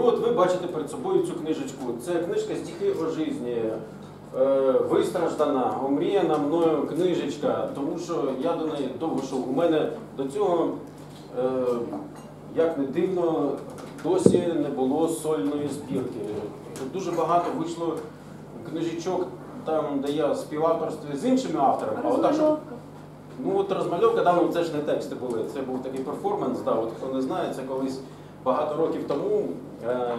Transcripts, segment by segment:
Ну, от ви бачите перед собою цю книжечку. Це книжка стихи о житті. Е, вистраждана, омріяна мною книжечка, тому що я до неї довго йшов. У мене до цього, е, як не дивно, досі не було сольної збірки. Дуже багато вийшло книжечок, там, де я співавторстві з іншими авторами. А. Ну от розмальовка, ну, це ж не тексти були, це був такий перформанс. Да, от хто не знає, це колись багато років тому е,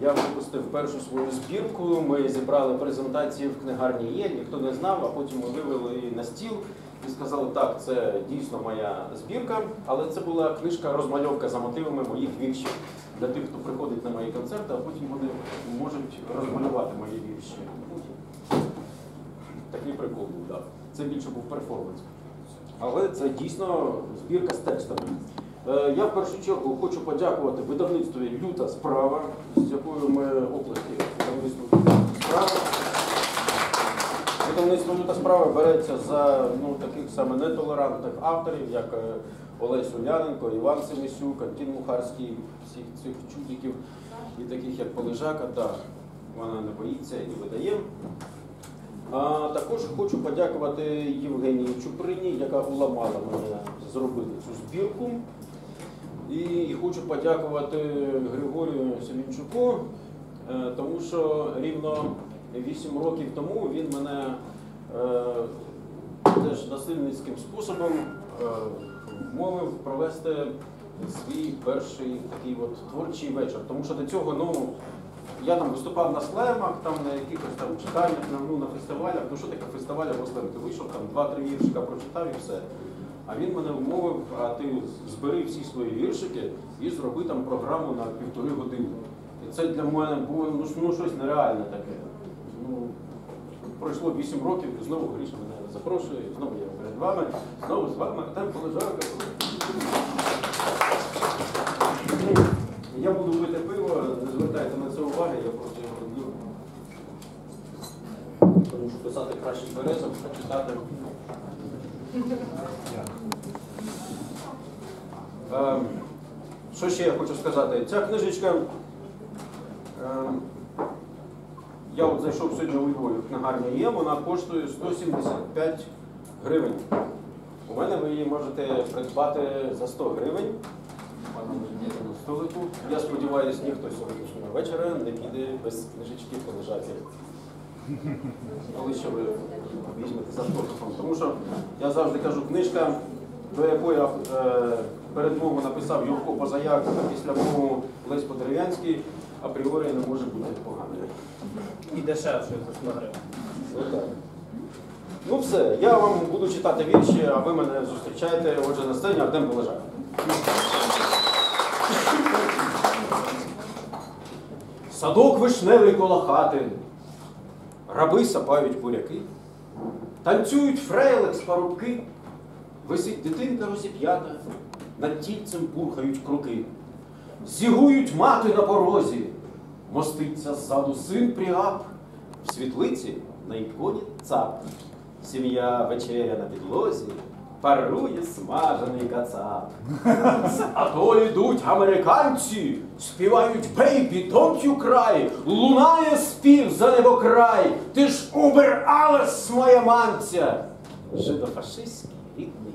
я випустив першу свою збірку. Ми зібрали презентації в книгарні є, ніхто не знав, а потім ми вивели її на стіл і сказали, так, це дійсно моя збірка, але це була книжка розмальовка за мотивами моїх віршів для тих, хто приходить на мої концерти, а потім вони можуть розмалювати мої вірші. Такий прикол був, так. Це більше був перформанс. Але це дійсно збірка з текстами. Е, Я в першу чергу хочу подякувати видавництві Люта справа, з якою ми оплески видавництву «Люта справа. Видавництво Люта справа береться за ну, таких саме нетолерантних авторів, як е, Олесь Уляненко, Іван Семисюк, Антін Мухарський, всіх цих чудиків і таких як Полежака. Так, вона не боїться і видає. А також хочу подякувати Євгенії Чуприні, яка уламала мене зробити цю збірку. І хочу подякувати Григорію Семінчуку, е, тому що рівно 8 років тому він мене е, теж насильницьким способом е, вмовив провести свій перший такий от творчий вечір. Тому що до цього ну, я там виступав на слемах, там на якихось там читаннях, на, ну, на фестивалях. Ну що таке фестиваль слем? Ти вийшов там два-три віршика прочитав і все. А він мене вмовив, а ти збери всі свої віршики і зроби там програму на півтори години. І це для мене було ну, ну, щось нереальне таке. Ну, пройшло 8 років, і знову Гріша мене запрошує, знову я перед вами, знову з вами а Артем Полежарка. Я буду пити пиво, не звертайте на це уваги, я просто його роблю. Тому що писати краще березом, а читати. Ем, Що ще я хочу сказати? Ця книжечка. ем, Я от зайшов сьогодні у Львові в книгарню є, вона коштує 175 гривень. У мене ви її можете придбати за 100 гривень. Я сподіваюся, ніхто сьогоднішнього вечора не піде без книжечки полежати. Коли ще ви візьмете за автографом. Тому що я завжди кажу, книжка, до якої я е, передмову написав Юрко Позаяк, а після мову Лесь Подерев'янський, апріорі не може бути поганою. І дешевше за 100 гривень. Ну. Ну все, я вам буду читати вірші, а ви мене зустрічаєте. Отже, на сцені Артем Полежак. Садок вишневий коло хати, раби сапають буряки, танцюють фрейлекс парубки, висить дитинка розіп'ята, над тільцем пурхають круки, зігують мати на порозі, моститься ззаду син пріап, в світлиці на іконі цап. Сім'я вечеря на підлозі, парує смажений кацап. А то йдуть американці, співають бейбі, don't you cry, лунає спів за небокрай, ти ж убер алес, моя манця, жидофашистський рідний.